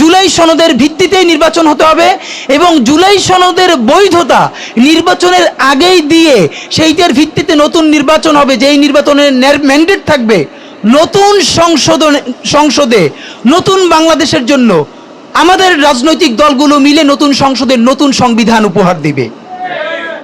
জুলাই সনদের ভিত্তিতেই নির্বাচন হতে হবে এবং জুলাই সনদের বৈধতা নির্বাচনের আগেই দিয়ে সেইটার ভিত্তিতে নতুন নির্বাচন হবে, যেই নির্বাচনের ম্যান্ডেট থাকবে নতুন সংশোধন সংসদে, নতুন বাংলাদেশের জন্য। আমাদের রাজনৈতিক দলগুলো মিলে নতুন সংসদের নতুন সংবিধান উপহার দিবে।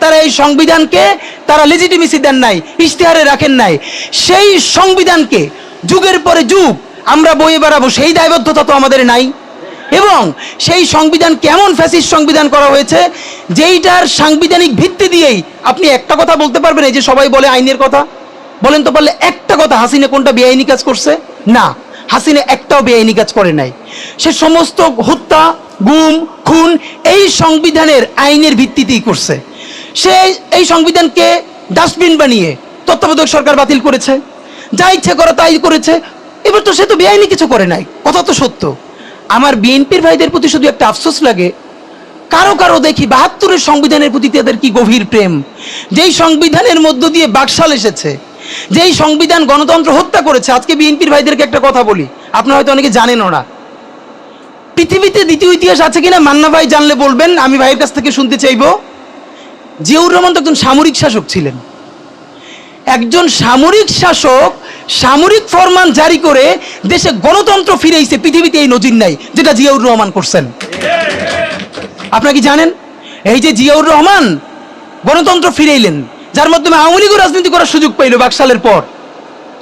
তারা এই সংবিধানকে তারা লেজিটিমেসি দেন নাই, ইশতেহারে রাখেন নাই। সেই সংবিধানকে যুগের পরে যুগ আমরা বয়ে বেড়াবো, সেই দায়বদ্ধতা তো আমাদের নাই। এবং সেই সংবিধান কেমন ফ্যাসিস্ট সংবিধান করা হয়েছে, যেইটার সাংবিধানিক ভিত্তি দিয়েই আপনি একটা কথা বলতে পারবেন, এই যে সবাই বলে আইনের কথা। বলেন তো পারলে একটা কথা, হাসিনা কোনটা বেআইনি কাজ করছে? না, হাসিনা একটাও বেআইনি কাজ করে নাই। সে সমস্ত হত্যা, গুম, খুন, এই সংবিধানের আইনের ভিত্তিতেই করছে। সে এই সংবিধানকে ডাস্টবিন বানিয়ে তত্ত্বাবধায়ক সরকার বাতিল করেছে। যা ইচ্ছে করে তাই করেছে। এবার তো সে তো বেআইনি কিছু করে নাই। কথা তো সত্য। আমার বিএনপির ভাইদের প্রতি শুধু একটা আফসোস লাগে। কারও কারও দেখি বাহাত্তরের সংবিধানের প্রতি তাদের কি গভীর প্রেম। যেই সংবিধানের মধ্য দিয়ে বাকশাল এসেছে, যেই সংবিধান গণতন্ত্র হত্যা করেছে, আজকে বিএনপির ভাইদেরকে একটা কথা বলি। আপনারা হয়তো অনেকে জানেনও না পৃথিবীতে দ্বিতীয় ইতিহাস আছে কিনা মান্না ভাই জানলে বলবেন, আমি ভাইয়ের কাছ থেকে শুনতে চাইব। জিয়াউর রহমান তো একজন সামরিক শাসক ছিলেন। একজন সামরিক শাসক সামরিক ফরমান জারি করে দেশে গণতন্ত্র ফিরেইছে, পৃথিবীতে এই নজির নাই, যেটা জিয়াউর রহমান করছেন। আপনারা কি জানেন? এই যে জিয়াউর রহমান গণতন্ত্র ফিরেইলেন, যার মাধ্যমে আওয়ামী লীগও রাজনীতি করার সুযোগ পাইল বাকশালের পর,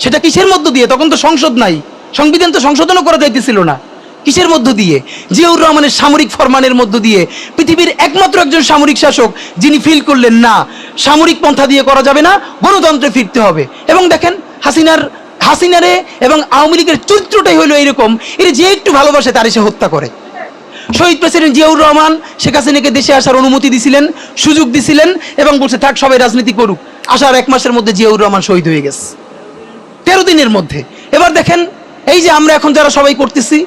সেটা কিসের মধ্য দিয়ে? তখন তো সংসদ নাই, সংবিধান তো সংশোধনও করা যাইতেছিল না। কিসের মধ্য দিয়ে? জিয়াউর রহমানের সামরিক ফরমানের মধ্য দিয়ে। পৃথিবীর একমাত্র একজন সামরিক শাসক, যিনি ফিল করলেন, না, সামরিক পন্থা দিয়ে করা যাবে না, গণতন্ত্রে ফিরতে হবে। এবং দেখেন, হাসিনার, হাসিনারে এবং আওয়ামী লীগের চরিত্রটাই হলো এরকম। এর যে একটু ভালোবাসে তার সে হত্যা করে। শহীদ প্রেসিডেন্ট জিয়াউর রহমান শেখ হাসিনাকে দেশে আসার অনুমতি দিছিলেন, সুযোগ দিছিলেন এবং বলছে, থাক, সবাই রাজনীতি করুক। আসার এক মাসের মধ্যে জিয়াউর রহমান শহীদ হয়ে গেছে। তেরো দিনের মধ্যে। এবার দেখেন, এই যে আমরা এখন যারা সবাই করতেছি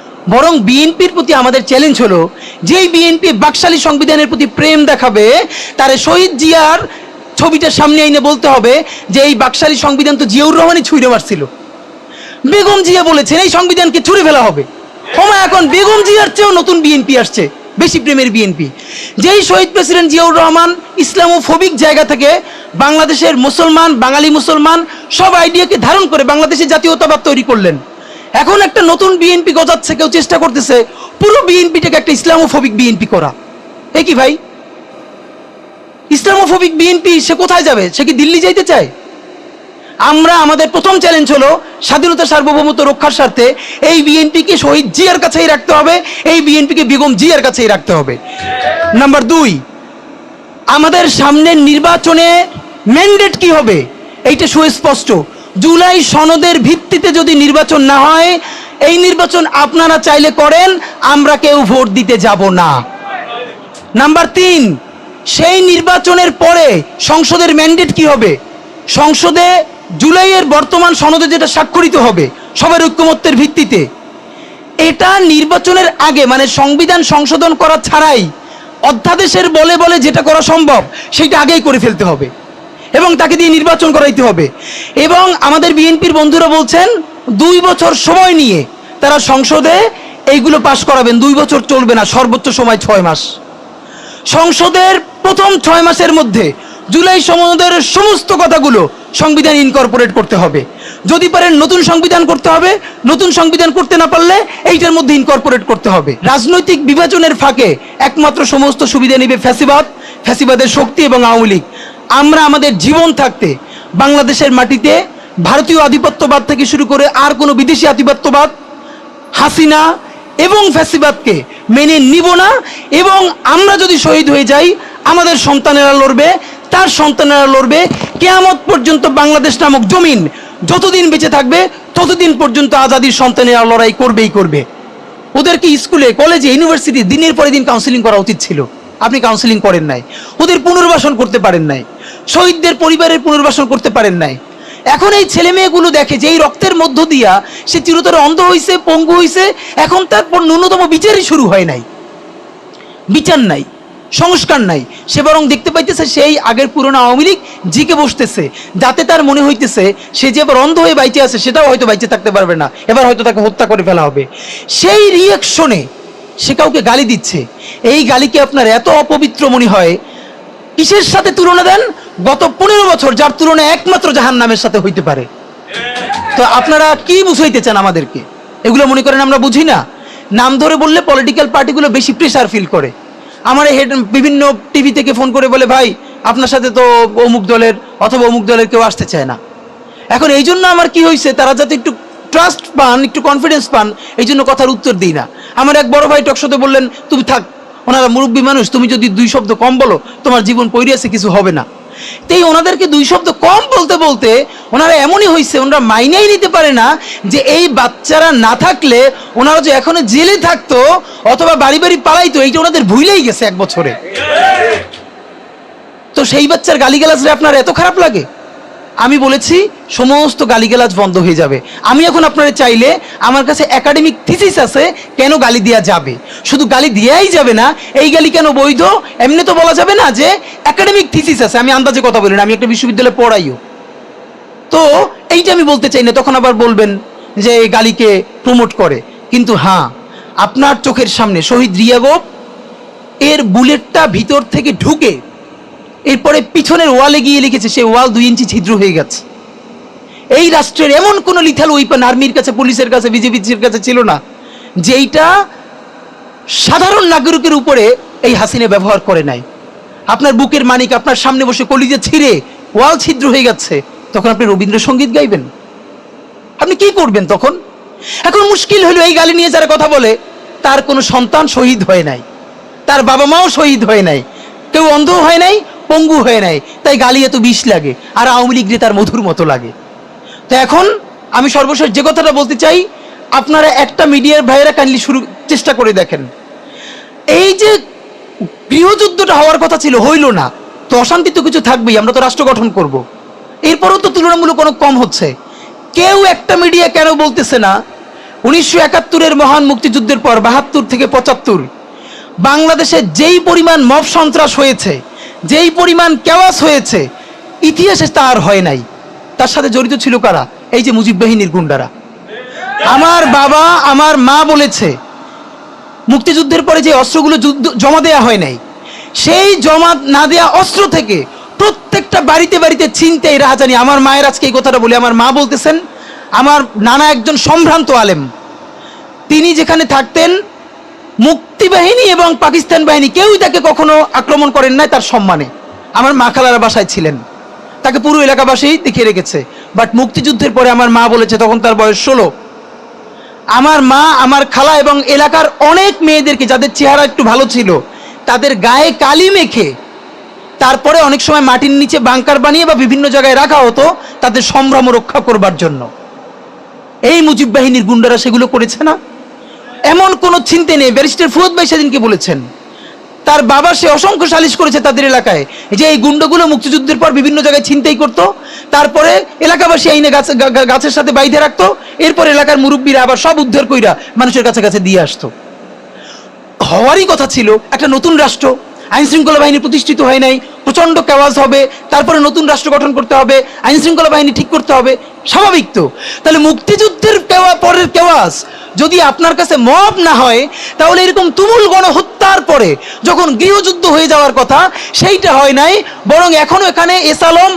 বরং বিএনপির প্রতি আমাদের চ্যালেঞ্জ হলো, যেই বিএনপি বাকশালী সংবিধানের প্রতি প্রেম দেখাবে, তারে শহীদ জিয়ার ছবিটা সামনে এনে বলতে হবে যে এই বাকশালী সংবিধান তো জিয়াউর রহমানই ছুঁড়ে মারছিল। বেগম জিয়া বলেছেন, এই সংবিধানকে ছুঁড়ে ফেলা হবে। হোমা এখন বেগম জিয়ার চেয়েও নতুন বিএনপি আসছে, বেশি প্রেমের বিএনপি। যেই শহীদ প্রেসিডেন্ট জিয়াউর রহমান ইসলামোফোবিক জায়গা থেকে বাংলাদেশের মুসলমান, বাঙালি মুসলমান সব আইডিয়াকে ধারণ করে বাংলাদেশের জাতীয়তাবাদ তৈরি করলেন। এখন একটা নতুন বিএনপি গজাচ্ছে, কেউ চেষ্টা করতেছে পুরো বিএনপিটাকে একটা ইসলামোফোবিক বিএনপি করা। এ কি ভাই? ইসলামোফোবিক বিএনপি সে কোথায় যাবে? সে কি দিল্লি যাইতে চায়? আমরা, আমাদের প্রথম চ্যালেঞ্জ হলো স্বাধীনতা সার্বভৌমত্ব রক্ষার স্বার্থে এই বিএনপিকে শহীদ জিয়ার কাছেই রাখতে হবে, এই বিএনপিকে বেগম জিয়ার কাছেই রাখতে হবে। নাম্বার দুই, আমাদের সামনের নির্বাচনে ম্যান্ডেট কি হবে? এইটা সুস্পষ্ট। জুলাই সনদের ভিত্তিতে যদি নির্বাচন না হয়, এই নির্বাচন আপনারা চাইলে করেন, আমরা কেউ ভোট দিতে যাব না। নাম্বার তিন, সেই নির্বাচনের পরে সংসদের ম্যান্ডেট কি হবে? সংসদে জুলাইয়ের বর্তমান সনদে যেটা স্বাক্ষরিত হবে, সবার ঐক্যমত্যের ভিত্তিতে। এটা নির্বাচনের আগে মানে সংবিধান সংশোধন করা ছাড়াই অধ্যাদেশের বলে বলে যেটা করা সম্ভব, সেটা আগেই করে ফেলতে হবে। এবং তাকে দিয়ে নির্বাচন করাইতে হবে। এবং আমাদের বিএনপির বন্ধুরা বলছেন, দুই বছর সময় নিয়ে তারা সংসদে এইগুলো পাশ করাবেন, দুই বছর চলবে না, সর্বোচ্চ সময় ছয় মাস। সংসদের প্রথম ছয় মাসের মধ্যে জুলাই সনদের সমস্ত কথাগুলো সংবিধান ইনকর্পোরেট করতে হবে। যদি পারেন নতুন সংবিধান করতে হবে, নতুন সংবিধান করতে না পারলে এইটার মধ্যে ইনকর্পোরেট করতে হবে। রাজনৈতিক বিভাজনের ফাঁকে একমাত্র সমস্ত সুবিধা নেবে ফ্যাসিবাদ, ফ্যাসিবাদের শক্তি এবং আওয়ামী লীগ। আমরা আমাদের জীবন থাকতে বাংলাদেশের মাটিতে ভারতীয় আধিপত্যবাদ থেকে শুরু করে আর কোনো বিদেশি আধিপত্যবাদ, হাসিনা এবং ফ্যাসিবাদকে মেনে নিব না এবং আমরা যদি শহীদ হয়ে যাই, আমাদের সন্তানেরা লড়বে, তার সন্তানেরা লড়বে। কেয়ামত পর্যন্ত বাংলাদেশ নামক জমিন যতদিন বেঁচে থাকবে, ততদিন পর্যন্ত আজাদির সন্তানেরা লড়াই করবেই করবে। ওদেরকে স্কুলে, কলেজে, ইউনিভার্সিটি দিনের পরে দিন কাউন্সিলিং করা উচিত ছিল? আপনি কাউন্সিলিং করেন নাই। ওদের পুনর্বাসন করতে পারেন নাই। শহীদদের পরিবারের পুনর্বাসন করতে পারেন নাই। এখন এই ছেলে মেয়েগুলো দেখে যে এই রক্তের মধ্য দিয়া সে চিরতরে অন্ধ হইছে, পঙ্গু হইছে, এখন তারপর ন্যূনতম বিচারই শুরু হয় নাই। বিচার নাই, সংস্কার নাই। সে বরং দেখতে পাইতেছে সেই আগের পুরনো আওয়ামী লীগ জিকে বসতেছে। যাতে তার মনে হইতেছে, সে যে এবার অন্ধ হয়ে বাইচে আছে, সেটাও হয়তো বাইচে থাকতে পারবে না। এবার হয়তো তাকে হত্যা করে ফেলা হবে। সেই রিয়াকশনে সে কাউকে গালি দিচ্ছে। এই গালিকে আপনার এত অপবিত্র মনে হয় কিসের সাথে তুলনা দেন? গত পনেরো বছর যার তুলনা একমাত্র জাহান নামের সাথে হইতে পারে। তো আপনারা কি বুঝাইতে চান আমাদেরকে? এগুলো মনে করেন আমরা বুঝি না। নাম ধরে বললে পলিটিক্যাল পার্টিগুলো বেশি প্রেশার ফিল করে। আমার হেড বিভিন্ন টিভি থেকে ফোন করে বলে, ভাই, আপনার সাথে তো অমুক দলের অথবা অমুক দলের কেউ আসতে চায় না। এখন এই জন্য আমার কি হয়েছে তারা যাতে একটু ট্রাস্ট পান, একটু কনফিডেন্স পান, এই জন্য কথার উত্তর দিই না। আমার এক বড় ভাই টকশোতে বললেন, তুমি থাক ওনারা মুরব্বী মানুষ, তুমি যদি দুই শব্দ কম বলো, তোমার জীবন পৈরিয়াছে কিছু হবে না। তাই ওনাদেরকে দুই শব্দ কম বলতে বলতে ওনারা এমনই হয়েছে ওনারা মাইনেই নিতে পারে না যে এই বাচ্চারা না থাকলে ওনারা যে এখনও জেলে থাকতো অথবা বাড়ি বাড়ি পালাইতো, এইটা ওনাদের ভুলেই গেছে এক বছরে। তো সেই বাচ্চার গালিগালাজরে আপনার এত খারাপ লাগে? আমি বলেছি সমস্ত গালিগালাজ বন্ধ হয়ে যাবে। আমি এখন আপনারা চাইলে আমার কাছে একাডেমিক থিসিস আছে কেন গালি দেওয়া যাবে? শুধু গালি দেওয়াই যাবে না, এই গালি কেন বৈধ? এমনি তো বলা যাবে না যে একাডেমিক থিসিস আছে। আমি আন্দাজে কথা বলি না, আমি একটা বিশ্ববিদ্যালয়ে পড়াইও। তো এইটা আমি বলতে চাই না, তখন আবার বলবেন যে এই গালিকে প্রমোট করে। কিন্তু হ্যাঁ আপনার চোখের সামনে শহীদ রিয়াগোপ এর বুলেটটা ভিতর থেকে ঢুকে এরপরে পিছনের ওয়ালে গিয়ে লিখেছে সেই ওয়াল দুই ইঞ্চি ছিদ্র হয়ে গেছে। এই রাষ্ট্রের এমন কোন লিথাল ওয়েপন আর্মির কাছে, পুলিশের কাছে বিজেপির কাছে ছিল না, যেইটা সাধারণ নাগরিকের উপরে এই হাসিনে ব্যবহার করে নাই। আপনার বুকের মানিক, আপনার সামনে বসে কলিজে ছিঁড়ে ওয়াল ছিদ্র হয়ে যাচ্ছে তখন আপনি রবীন্দ্রসঙ্গীত গাইবেন? আপনি কি করবেন তখন? এখন মুশকিল হলো এই গালি নিয়ে যারা কথা বলে, তার কোনো সন্তান শহীদ হয় নাই, তার বাবা মাও শহীদ হয় নাই, কেউ অন্ধ হয় নাই পঙ্গু হয়ে নেয়, তাই গালি এত বিষ লাগে, আর আওয়ামী লীগ তার মধুর মতো লাগে। তো এখন আমি সর্বশেষ যে কথাটা বলতে চাই, আপনারা একটা মিডিয়ার ভাইয়েরা কাইন্ডলি শুরু, চেষ্টা করে দেখেন। এই যে গৃহযুদ্ধটা হওয়ার কথা ছিল, হইল না। তো অশান্তি তো কিছু থাকবেই, আমরা তো রাষ্ট্র গঠন করব। এরপরও তো তুলনামূলক অনেক কম হচ্ছে। কেউ একটা মিডিয়া কেন বলতেছে না, উনিশশো একাত্তরের মহান মুক্তিযুদ্ধের পর বাহাত্তর থেকে পঁচাত্তর, বাংলাদেশে যেই পরিমাণ মব সন্ত্রাস হয়েছে যেই পরিমাণ কেওয়াস হয়েছে, ইতিহাসে তার হয় নাই। তার সাথে জড়িত ছিল কারা? এই যে মুজিব বাহিনীর গুন্ডারা। আমার বাবা, আমার মা বলেছে, মুক্তিযুদ্ধের পরে যে অস্ত্রগুলো যুদ্ধ, জমা দেয়া হয় নাই, সেই জমা না দেয়া অস্ত্র থেকে প্রত্যেকটা বাড়িতে বাড়িতে চিনতে রাহাজানি, আমার মায়ের আজকে এই কথাটা বলে, আমার মা বলতেছেন, আমার নানা একজন সম্ভ্রান্ত আলেম, তিনি যেখানে থাকতেন, মুক্তি বাহিনী এবং পাকিস্তান বাহিনী কেউই তাকে কখনো আক্রমণ করেন নাই তার সম্মানে। আমার মা খালার বাসায় ছিলেন। তাকে পুরো এলাকাবাসী দেখিয়ে রেখেছে। বাট মুক্তিযুদ্ধের পরে আমার মা বলেছে, তখন তার বয়স ষোলো। আমার মা, আমার খালা এবং এলাকার অনেক মেয়েদেরকে, যাদের চেহারা একটু ভালো ছিল, তাদের গায়ে কালি মেখে তারপরে অনেক সময় মাটির নিচে বাংকার বানিয়ে বা বিভিন্ন জায়গায় রাখা হতো, তাদের সম্ভ্রম রক্ষা করবার জন্য। এই মুজিব বাহিনীর গুন্ডারা সেগুলো করেছে না? এমন কোনো চিন্তা নেই। ব্যারিস্টার ফুয়াদ ভাই সেদিনকে বলেছেন। তার বাবা সে অসংখ্য সালিশ করেছে তাদের এলাকায়। যে এই গুন্ডগুলো মুক্তিযুদ্ধের পর বিভিন্ন জায়গায় ছিনতাই করতো, তারপরে এলাকাবাসী আইনে গাছে গাছের সাথে বাইধে রাখতো, এরপর এলাকার মুরব্বীরা আবার সব উদ্ধার কইরা মানুষের কাছে কাছে দিয়ে আসতো। হওয়ারই কথা ছিল, একটা নতুন রাষ্ট্র আইন শৃঙ্খলা বাহিনী প্রতিষ্ঠিত হয় নাই প্রচণ্ড কেওয়াজ হবে, তারপরে নতুন রাষ্ট্র গঠন করতে হবে আইন শৃঙ্খলা বাহিনী ঠিক করতে হবে স্বাভাবিক তো। তাহলে মুক্তিযুদ্ধের কেওয়া পরের কেওয়াজ যদি আপনার কাছে মব না হয়, তাহলে এরকম তুমুল গণহত্যার পরে যখন গৃহযুদ্ধ হয়ে যাওয়ার কথা, সেইটা হয় নাই, বরং এখনও এখানে এসালম